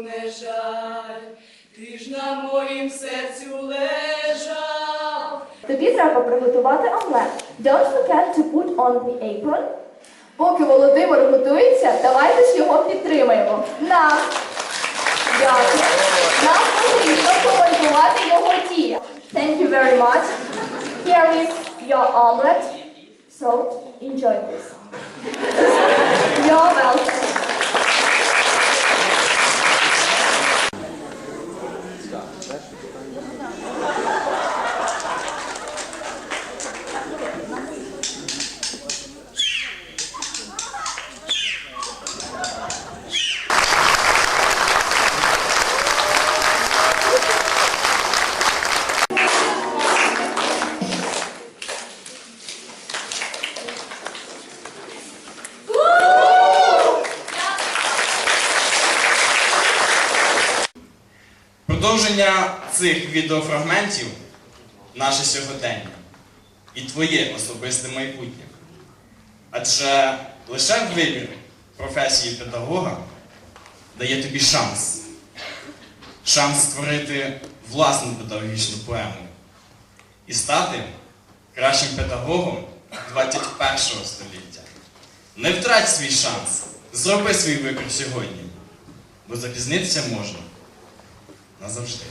не жаль, ти ж на моїм серцю лежав. Тобі треба приготувати омлет. Don't forget to put on the apron. Поки Володимир готується, давайте ж його підтримаємо. Нам. Дякую. Нам потрібно коментувати його дії. Thank you very much. Here is your omelet. So, enjoy this. Продовження цих відеофрагментів наше сьогодення і твоє особисте майбутнє. Адже лише вибір професії педагога дає тобі шанс. Шанс створити власну педагогічну поему і стати кращим педагогом 21 століття. Не втрать свій шанс, зроби свій вибір сьогодні, бо запізнитися можна назавжди.